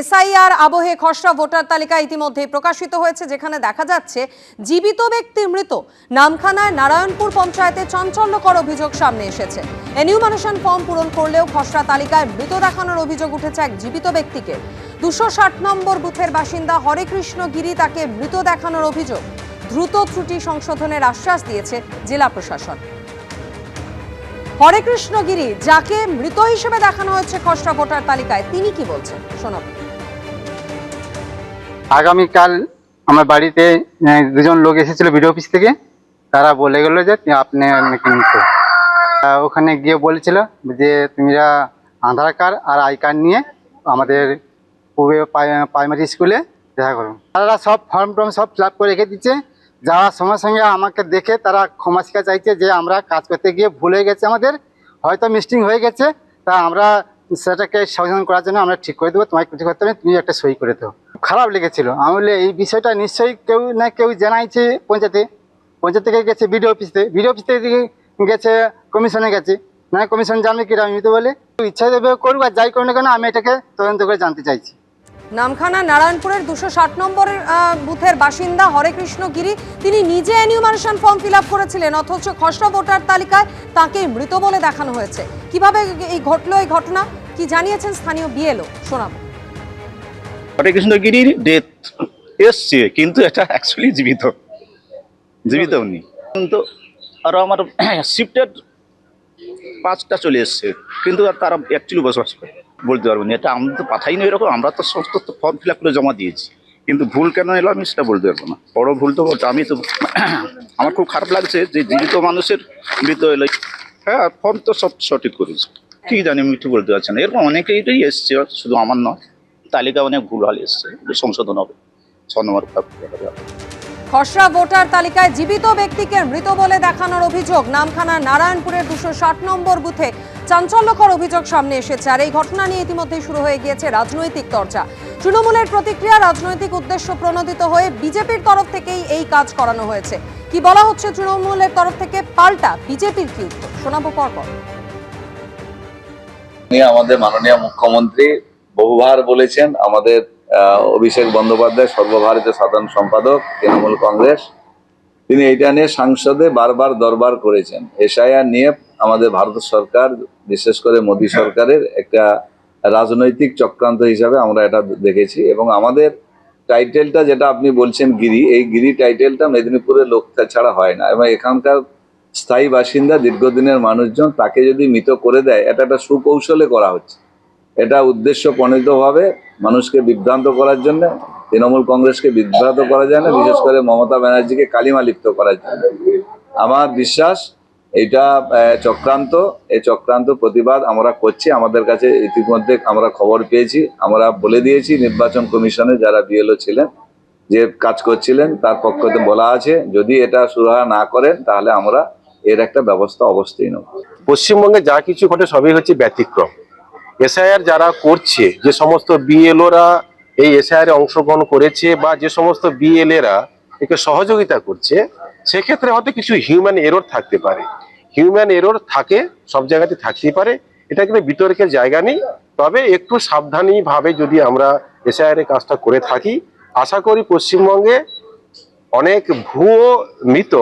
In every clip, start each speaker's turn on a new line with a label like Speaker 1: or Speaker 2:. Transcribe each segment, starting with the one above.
Speaker 1: SIR আবহে খসড়া voter তালিকা ইতিমধ্যে প্রকাশিত হয়েছে, যেখানে দেখা যাচ্ছে জীবিত ব্যক্তি মৃত। নামখানায় নারায়ণপুর পঞ্চায়েতে চাঞ্চল্যকর অভিযোগ সামনে এসেছে। এনিউমানেশন ফর্ম পূরণ করলেও খসড়া তালিকায় মৃত দেখানোর অভিযোগ উঠেছে এক জীবিত ব্যক্তিকে। দুশো ষাট নম্বর বুথের বাসিন্দা হরেকৃষ্ণ গিরি তাকে মৃত দেখানোর অভিযোগ। দ্রুত ত্রুটি সংশোধনের আশ্বাস দিয়েছে জেলা প্রশাসন। হরেকৃষ্ণ গিরি, যাকে মৃত হিসেবে দেখানো হয়েছে খসড়া ভোটার তালিকায়, তিনি কি বলছেন? শোনাব
Speaker 2: আগামীকাল আমার বাড়িতে দুজন লোক এসেছিল বিডিও অফিস থেকে। তারা বলে গেল যে আপনি নাকি মৃত ওখানে গিয়ে বলেছিল যে, তুমিরা আধার কার্ড আর আই কার্ড নিয়ে আমাদের পূর্বে প্রাইমারি স্কুলে দেখা করুন তারা সব ফর্ম টর্ম সব ফিল করে রেখে দিচ্ছে। যাওয়ার সঙ্গে সঙ্গে আমাকে দেখে তারা ক্ষমা শিখা চাইছে যে, আমরা কাজ করতে গিয়ে ভুল গেছে আমাদের। হয়তো মিস্টিং হয়ে গেছে। তা আমরা সেটাকে সমাধান করার জন্য আমরা ঠিক করে দেবো, তোমায় কিছু করতে হবে, তুমি একটা সই করে দেবো খারাপ লেগেছিল। আমি বলে এই বিষয়টা নিশ্চয়ই কেউ না কেউ জানাইছে পঞ্চায়েতে। পঞ্চায়েত থেকে গেছে? বিডিও অফিসে। বিডিও অফিস থেকে গেছে, কমিশনে গেছে। না, কমিশন জানবে কিরা? আমি তো বলে ইচ্ছা দেবে করুক আর যাই করুক না কেন, আমি এটাকে তদন্ত করে জানতে চাইছি।
Speaker 1: নামখানা নারায়ণপুরের দুশো ষাট নম্বরের বুথের বাসিন্দা হরেকৃষ্ণ গিরি। তিনি নিজে অ্যানিউমারেশন ফর্ম ফিল করেছিলেন, অথচ খসড়া ভোটার তালিকায় তাকে মৃত বলে দেখানো হয়েছে। কীভাবে এই ঘটলো এই ঘটনা? কি জানিয়েছেন স্থানীয় বিএলও? শোনাবো।
Speaker 3: হরে কৃষ্ণগিরির ডেথ এসছে, কিন্তু এটা অ্যাকচুয়ালি জীবিত। জীবিত উনি। কিন্তু আরও আমার শিফটেড পাঁচটা চলে এসছে, কিন্তু তারা অ্যাকচুয়ালি বসবাস করে। বলতে পারব না। এটা আমাদের তো পাঠাই না এরকম, আমরা তো সমস্ত ফর্ম ফিল করে জমা দিয়েছি। কিন্তু ভুল কেন এলো আমি সেটা বলতে পারব না। বড় ভুল তো আমি তো আমার খুব খারাপ লাগছে যে জীবিত মানুষের মৃত এলো হ্যাঁ ফর্ম তো সব সঠিক করেছে। ঠিক জানি আমি একটু বলতে পারছি না। এরকম অনেকেইটাই এসছে, শুধু আমার নয় তালিকা অনেক ভুল ভালো এসছে। সংশোধন হবে। ছ নম্বর
Speaker 1: খসড়া ভোটার তালিকায় জীবিত ব্যক্তিকে মৃত বলে দেখানোর অভিযোগ। নামখানা নারায়ণপুরের দুশো ষাট নম্বর বুথে চাঞ্চল্যকর অভিযোগ সামনে এসেছে, আর এই ঘটনা নিয়ে ইতিমধ্যেই শুরু হয়ে গিয়েছে রাজনৈতিক চর্চা। তৃণমূলের প্রতিক্রিয়া, রাজনৈতিক উদ্দেশ্য প্রণোদিত হয়ে বিজেপির তরফ থেকেই এই কাজ করানো হয়েছে। কি বলা হচ্ছে তৃণমূলের তরফ থেকে? পাল্টা বিজেপির কি উত্তর? শোনাবো পরপর।
Speaker 4: আমাদের মাননীয় মুখ্যমন্ত্রী বহুবার বলেছেন, আমাদের অভিষেক বন্দ্যোপাধ্যায়, সর্বভারতীয় সাধারণ সম্পাদক, তৃণমূল কংগ্রেস। তিনি এটা নিয়ে সংসদে বারবার দরবার করেছেন। এসআইআর নিয়ে আমাদের ভারত সরকার, বিশেষ করে মোদী সরকারের একটা রাজনৈতিক চক্রান্ত হিসাবে আমরা এটা দেখেছি এবং আমাদের টাইটেলটা যেটা আপনি বলছেন গিরি, এই গিরি টাইটেলটা মেদিনীপুরের লোক ছাড়া হয় না এবং এখানকার স্থায়ী বাসিন্দা দীর্ঘদিনের মানুষজন তাকে যদি মৃত করে দেয়, এটা একটা সুকৌশলে করা হচ্ছে। এটা উদ্দেশ্য প্রণীতভাবে মানুষকে বিভ্রান্ত করার জন্য, তৃণমূল কংগ্রেসকে বিভ্রান্ত করা যায় না বিশেষ করে মমতা ব্যানার্জিকে কালিমা লিপ্ত করার জন্য। আমার বিশ্বাস এটা চক্রান্ত এই চক্রান্ত প্রতিবাদ আমরা করছি, আমাদের কাছে ইতিমধ্যে আমরা খবর পেয়েছি, আমরা বলে দিয়েছি নির্বাচন কমিশনে যারা বিএলও ছিলেন, যে কাজ করছিলেন, তার পক্ষ থেকে বলা আছে, যদি এটা সুরাহা না করেন, তাহলে আমরা এর একটা ব্যবস্থা অবশ্যই নেব।
Speaker 5: পশ্চিমবঙ্গে যা কিছু ঘটে সবই হচ্ছে ব্যতিক্রম। এসআইআর যারা করছে, যে সমস্ত বিএলওরা এই এসআইআর অংশগ্রহণ করেছে বা যে সমস্ত বিএলএরা একে সহযোগিতা করছে, সেক্ষেত্রে হয়তো কিছু হিউম্যান এরর থাকতে পারে। হিউম্যান এরর থাকে, সব জায়গাতে থাকতেই পারে। এটা কিন্তু বিতর্কের জায়গা নেই। তবে একটু সাবধানী ভাবে যদি আমরা এসআইআর এর কাজটা করে থাকি, আশা করি পশ্চিমবঙ্গে অনেক ভুয়ো মৃত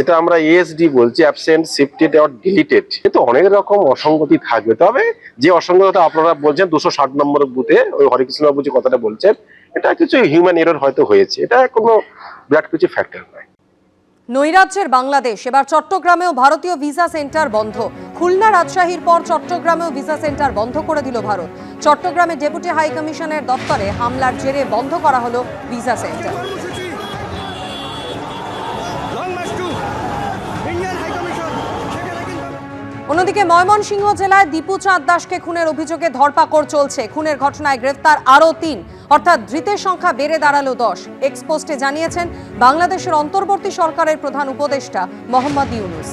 Speaker 5: যেটা আমরা এএসডি বলছি অ্যাবসেন্ট শিফটেড অর ডিলিটেড কিন্তু অনেক রকম অসঙ্গতি থাকবে। তবে যে অসঙ্গতা আপনারা বলছেন, দুশো ষাট নম্বর বুথে, ওই হরেকৃষ্ণ বাবু যে কথাটা বলছেন, এটা কিছু হিউম্যান এরর হয়তো হয়েছে। এটা কোনো বিরাট কিছু ফ্যাক্টর নয়।
Speaker 1: নৈরাজ্যের বাংলাদেশ, এবার চট্টগ্রামেও ভারতীয় ভিসা সেন্টার বন্ধ। খুলনা রাজশাহীর পর চট্টগ্রামেও ভিসা সেন্টার বন্ধ করে দিল ভারত। চট্টগ্রামে ডেপুটি হাই কমিশনের দপ্তরে হামলার জেরে বন্ধ করা হলো ভিসা সেন্টার। অন্যদিকে ময়মনসিংহ জেলায় দীপু চাঁদ দাসকে খুনের অভিযোগে ধরপাকড় চলছে। খুনের ঘটনায় গ্রেফতার আরও তিন। অর্থাৎ ধৃতের সংখ্যা বেড়ে দাঁড়াল দশ। এক্সপোস্টে জানিয়েছেন, বাংলাদেশের অন্তর্বর্তী সরকারের প্রধান উপদেষ্টা মোহাম্মদ ইউনুস।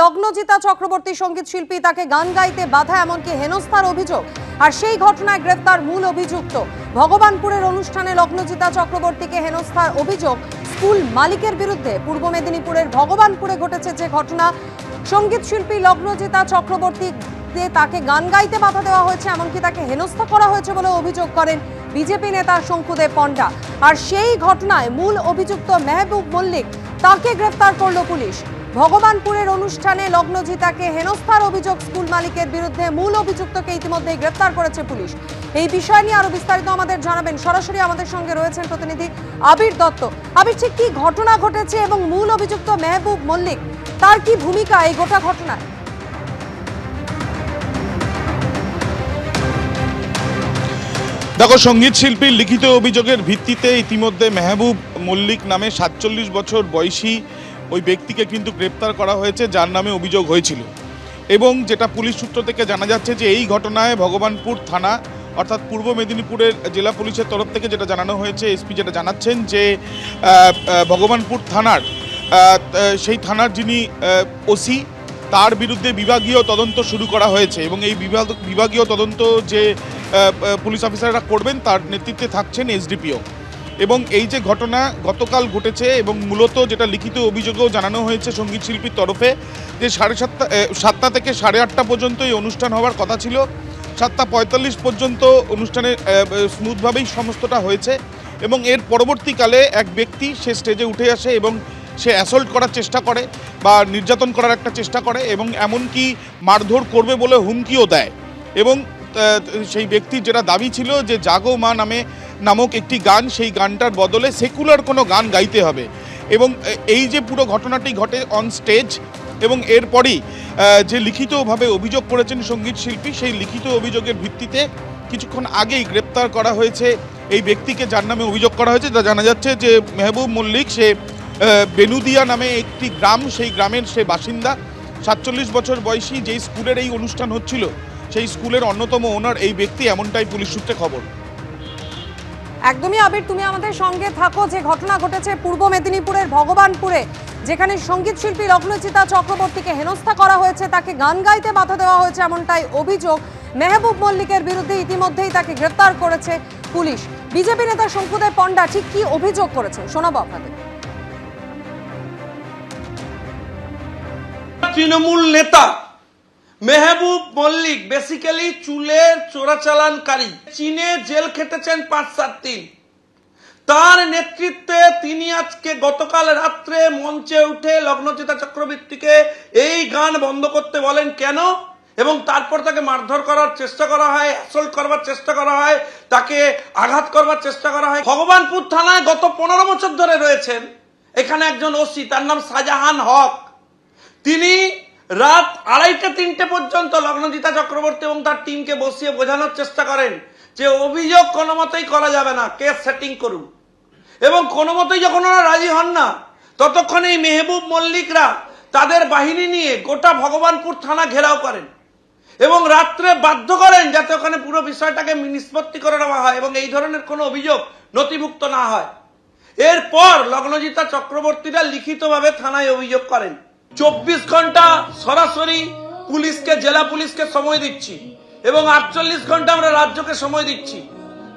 Speaker 1: লগ্নজিতা চক্রবর্তী সংগীত শিল্পী তাকে গান গাইতে বাধা, এমনকি হেনস্থার অভিযোগ। আর সেই ঘটনায় গ্রেফতার মূল অভিযুক্ত। ভগবানপুরের অনুষ্ঠানে লগ্নজিতা চক্রবর্তীকে হেনস্থার অভিযোগ স্কুল মালিকের বিরুদ্ধে পূর্ব মেদিনীপুরের ভগবানপুরে ঘটেছে যে ঘটনা। সংগীত শিল্পী লগ্নজিতা চক্রবর্তী তাকে গান গাইতে বাধা দেওয়া হয়েছে, এমনকি তাকে হেনস্থা করা হয়েছে বলে অভিযোগ করেন বিজেপি নেতা শঙ্কুদেব পণ্ডা। আর সেই ঘটনায় মূল অভিযুক্ত মেহবুব মল্লিক তাকে গ্রেফতার করল পুলিশ। ভগবানপুরের অনুষ্ঠানে লগ্নজিতাকে হেনস্থার অভিযোগ স্কুল মালিকের বিরুদ্ধে মূল অভিযুক্তকে ইতিমধ্যেই গ্রেফতার করেছে পুলিশ। এই বিষয় নিয়ে আরও বিস্তারিত আমাদের জানাবেন। সরাসরি আমাদের সঙ্গে রয়েছেন প্রতিনিধি আবির দত্ত। আবির ঠিক কি ঘটনা ঘটেছে এবং মূল অভিযুক্ত মেহবুব মল্লিক, তার কি ভূমিকা এই গোটা ঘটনায়?
Speaker 6: দেখো, সংগীত শিল্পীর লিখিত অভিযোগের ভিত্তিতে ইতিমধ্যে মেহবুব মল্লিক নামে সাতচল্লিশ বছর বয়সী ওই ব্যক্তিকে কিন্তু গ্রেপ্তার করা হয়েছে, যার নামে অভিযোগ হয়েছিল। এবং যেটা পুলিশ সূত্র থেকে জানা যাচ্ছে যে এই ঘটনায় ভগবানপুর থানা অর্থাৎ পূর্ব মেদিনীপুরের জেলা পুলিশের তরফ থেকে যেটা জানানো হয়েছে, এসপি যেটা জানাচ্ছেন যে ভগবানপুর থানার সেই থানার যিনি ওসি, তার বিরুদ্ধে বিভাগীয় তদন্ত শুরু করা হয়েছে এবং এই বিভাগ, বিভাগীয় তদন্ত যে পুলিশ অফিসাররা করবেন, তার নেতৃত্বে থাকছেন এসডিপিও। এবং এই যে ঘটনা গতকাল ঘটেছে এবং মূলত যেটা লিখিত অভিযোগেও জানানো হয়েছে সংগীত শিল্পীর তরফে, যে সাড়ে সাতটা সাতটা থেকে সাড়ে আটটা পর্যন্ত এই অনুষ্ঠান হওয়ার কথা ছিল। সাতটা পঁয়তাল্লিশ পর্যন্ত অনুষ্ঠানে স্মুথভাবেই সমস্তটা হয়েছে এবং এর পরবর্তীকালে এক ব্যক্তি সে স্টেজে উঠে আসে এবং সে অ্যাসল্ট করার চেষ্টা করে বা নির্যাতন করার একটা চেষ্টা করে এবং এমনকি মারধর করবে বলে হুমকিও দেয় এবং সেই ব্যক্তির যেটা দাবি ছিল যে জাগো মা নামে নামক একটি গান, সেই গানটার বদলে সেকুলার কোনো গান গাইতে হবে এবং এই যে পুরো ঘটনাটি ঘটে অন স্টেজ এবং এরপরই যে লিখিতভাবে অভিযোগ করেছেন সংগীত শিল্পী, সেই লিখিত অভিযোগের ভিত্তিতে কিছুক্ষণ আগেই গ্রেপ্তার করা হয়েছে। এই ব্যক্তিকে যার নামে অভিযোগ করা হয়েছে, তা জানা যাচ্ছে যে মেহবুব মল্লিক, সে বেনুদিয়া নামে একটি গ্রাম, সেই গ্রামের সে বাসিন্দা। সাতচল্লিশ বছর বয়সী যেই স্কুলের এই অনুষ্ঠান হচ্ছিল, সেই স্কুলের অন্যতম ওনার এই ব্যক্তি, এমনটাই পুলিশ সূত্রে খবর।
Speaker 1: একদমই আবির, তুমি আমাদের সঙ্গে থাকো। যে ঘটনা ঘটেছে পূর্ব মেদিনীপুরের ভগবানপুরে যেখানে সংগীত শিল্পী লগ্নচিতা চক্রবর্তীকে হেনস্থা করা হয়েছে, তাকে গান গাইতে বাধা দেওয়া হয়েছে এমনটাই অভিযোগ মেহবুব মল্লিকের বিরুদ্ধে ইতিমধ্যেই তাকে গ্রেপ্তার করেছে পুলিশ। বিজেপি নেতা শঙ্কুদেব পণ্ডা ঠিক কি অভিযোগ করেছেন শোনাবো আপনাদের।
Speaker 7: তৃণমূল নেতা মেহবুব মল্লিক বেসিক্যালি চুলের চোরাচালানকারী। চীনে জেল খেটেছেন পাঁচ সাত দিন। তার নেতৃত্বে তিনি আজকে গতকাল রাত্রে মঞ্চে উঠে লগ্নচিতা চক্রবর্তীকে এই গান বন্ধ করতে বলেন কেন? এবং তারপর তাকে মারধর করার চেষ্টা করা হয় অ্যাসল্ট করবার চেষ্টা করা হয়, তাকে আঘাত করবার চেষ্টা করা হয়। ভগবানপুর থানায় গত পনেরো বছর ধরে রয়েছেন এখানে একজন ওসি, তার নাম শাহজাহান হক। তিনি রাত আড়াইটে তিনটে পর্যন্ত লগ্নজিতা চক্রবর্তী এবং তার টিমকে বসিয়ে বোঝানোর চেষ্টা করেন। যে অভিযোগ কোনো মতেই করা যাবে না, কেস সেটিং করুন। এবং কোনো মতেই যখন ওরা রাজি হন না, ততক্ষণ এই মেহবুব মল্লিকরা তাদের বাহিনী নিয়ে গোটা ভগবানপুর থানা ঘেরাও করেন এবং রাত্রে বাধ্য করেন যাতে ওখানে পুরো বিষয়টাকে নিষ্পত্তি করে নেওয়া হয় এবং এই ধরনের কোনো অভিযোগ নথিভুক্ত না হয়। এরপর লগ্নজিতা চক্রবর্তীরা লিখিতভাবে থানায় অভিযোগ করেন, চব্বিশ ঘণ্টা সরাসরি পুলিশকে, জেলা পুলিশকে সময় দিচ্ছি। এবং আটচল্লিশ ঘণ্টা আমরা রাজ্যকে সময় দিচ্ছি।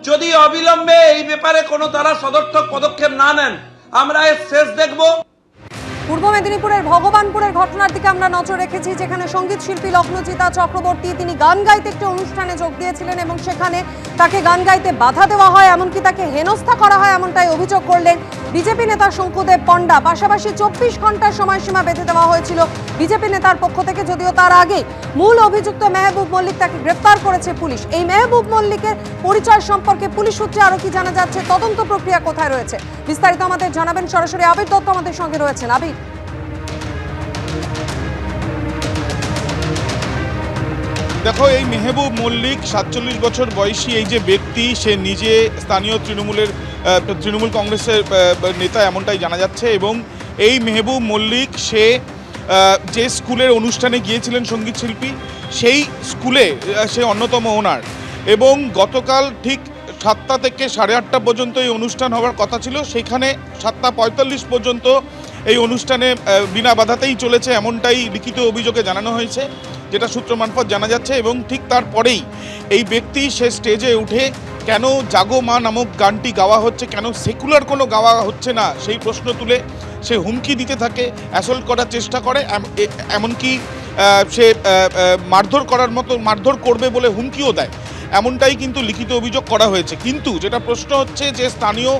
Speaker 7: যদি অবিলম্বে এই ব্যাপারে কোনো তারা সদর্থক পদক্ষেপ না নেন, আমরা এর শেষ দেখব।
Speaker 1: পূর্ব মেদিনীপুরের ভগবানপুরের ঘটনার দিকে আমরা নজর রেখেছি, যেখানে সংগীত শিল্পী লগ্নজিতা চক্রবর্তী তিনি গান গাইতে একটি অনুষ্ঠানে যোগ দিয়েছিলেন এবং সেখানে তাকে গান গাইতে বাধা দেওয়া হয়, এমনকি তাকে হেনস্থা করা হয়, এমনটাই অভিযোগ করলেন বিজেপি নেতা শঙ্কুদেব পণ্ডা। পাশাপাশি চব্বিশ ঘণ্টার সময়সীমা বেঁধে দেওয়া হয়েছিল বিজেপি নেতার পক্ষ থেকে, যদিও তার আগে মূল অভিযুক্ত মেহবুব মল্লিক তাকে গ্রেপ্তার করেছে পুলিশ। এই মেহবুব মল্লিকের পরিচয় সম্পর্কে পুলিশ সূত্রে আরও কি জানা যাচ্ছে, তদন্ত প্রক্রিয়া কোথায় রয়েছে? বিস্তারিত আমাদের জানাবেন সরাসরি আবির দত্ত আমাদের সঙ্গে রয়েছেন। আবির।
Speaker 6: দেখো, এই মেহবুব মল্লিক সাতচল্লিশ বছর বয়সী এই যে ব্যক্তি, সে নিজে স্থানীয় তৃণমূলের তৃণমূল কংগ্রেসের নেতা এমনটাই জানা যাচ্ছে এবং এই মেহবুব মল্লিক, সে যে স্কুলের অনুষ্ঠানে গিয়েছিলেন সংগীত শিল্পী, সেই স্কুলে সে অন্যতম ওনার এবং গতকাল ঠিক সাতটা থেকে সাড়ে আটটা পর্যন্ত এই অনুষ্ঠান হওয়ার কথা ছিল। সেখানে সাতটা পঁয়তাল্লিশ পর্যন্ত এই অনুষ্ঠানে বিনা বাধাতেই চলেছে এমনটাই লিখিত অভিযোগে জানানো হয়েছে, যেটা সূত্র মারফত জানা যাচ্ছে এবং ঠিক তারপরেই এই ব্যক্তি সে স্টেজে উঠে কেন জাগো মা নামক গানটি গাওয়া হচ্ছে, কেন সেকুলার কোনো গাওয়া হচ্ছে না, সেই প্রশ্ন তুলে সে হুমকি দিতে থাকে, অ্যাসল্ট করার চেষ্টা করে এমনকি সে মারধর করার মতো, মারধর করবে বলে হুমকিও দেয়। এমনটাই কিন্তু লিখিত অভিযোগ করা হয়েছে। কিন্তু যেটা প্রশ্ন হচ্ছে যে স্থানীয়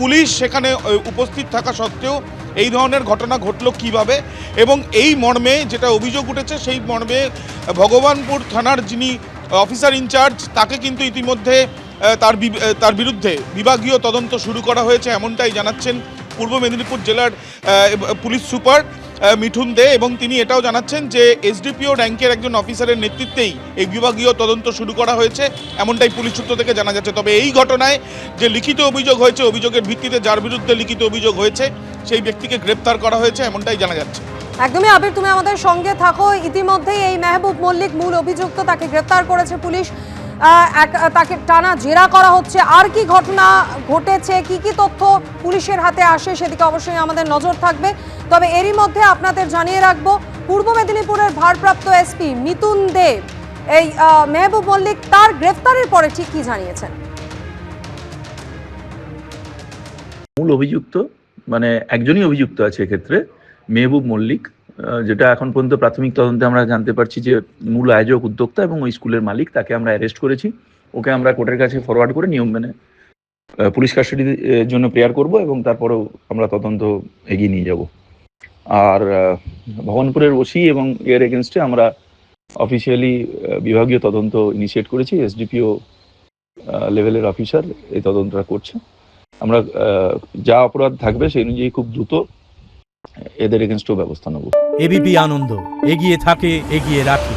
Speaker 6: পুলিশ সেখানে উপস্থিত থাকা সত্ত্বেও এই ধরনের ঘটনা ঘটলো কীভাবে? এবং এই মর্মে যেটা অভিযোগ উঠেছে, সেই মর্মে ভগবানপুর থানার যিনি অফিসার ইনচার্জ তাকে কিন্তু ইতিমধ্যে তার তার বিরুদ্ধে বিভাগীয় তদন্ত শুরু করা হয়েছে এমনটাই জানাচ্ছেন পূর্ব মেদিনীপুর জেলার পুলিশ সুপার মিঠুন দে। এবং তিনি এটাও জানাচ্ছেন যে, এসডিপিও র্যাঙ্কের একজন অফিসারের নেতৃত্বেই এই বিভাগীয় তদন্ত শুরু করা হয়েছে, এমনটাই পুলিশ সূত্র থেকে জানা যাচ্ছে। তবে এই ঘটনায় যে লিখিত অভিযোগ হয়েছে, অভিযোগের ভিত্তিতে যার বিরুদ্ধে লিখিত অভিযোগ হয়েছে সেই ব্যক্তিকে গ্রেপ্তার করা হয়েছে এমনটাই জানা যাচ্ছে।
Speaker 1: একদমই আবির তুমি আমাদের সঙ্গে থাকো। ইতিমধ্যেই এই মেহবুব মল্লিক মূল অভিযুক্ত তাকে গ্রেপ্তার করেছে পুলিশ। তাকে টানা জেরা করা হচ্ছে। আর কি ঘটনা ঘটেছে কি কি তথ্য পুলিশের হাতে আসে সেদিকে অবশ্যই আমাদের নজর থাকবে। তবে এরই মধ্যে আপনাদের জানিয়ে রাখব পূর্ব মেদিনীপুরের ভারপ্রাপ্ত এসপি মিতুন দেব এই আহ, মেহবুব মল্লিক তার গ্রেফতারের পরে ঠিক কি জানিয়েছেন?
Speaker 8: মূল অভিযুক্ত মানে একজনই অভিযুক্ত আছে এক্ষেত্রে, মেহবুব মল্লিক যেটা এখন পর্যন্ত প্রাথমিক তদন্তে আমরা জানতে পারছি যে মূল আয়োজক উদ্যোক্তা এবং ওই স্কুলের মালিক, তাকে আমরা অ্যারেস্ট করেছি। ওকে আমরা কোর্টের কাছে ফরওয়ার্ড করে নিয়ম মেনে পুলিশ কাস্টাডির জন্য প্রেয়ার করব এবং তারপরেও আমরা তদন্ত এগিয়ে নিয়ে যাব। আর ভবনপুরের ওসি এবং এর এগেনস্টে আমরা অফিসিয়ালি বিভাগীয় তদন্ত ইনিশিয়েট করেছি। এসডিপিও লেভেলের অফিসার এই তদন্তটা করছে। আমরা যা অপরাধ থাকবে সেই অনুযায়ী খুব দ্রুত এদের এগেনস্টও ব্যবস্থা নেব।
Speaker 9: এবিপি আনন্দ, এগিয়ে থাকে, এগিয়ে রাখে।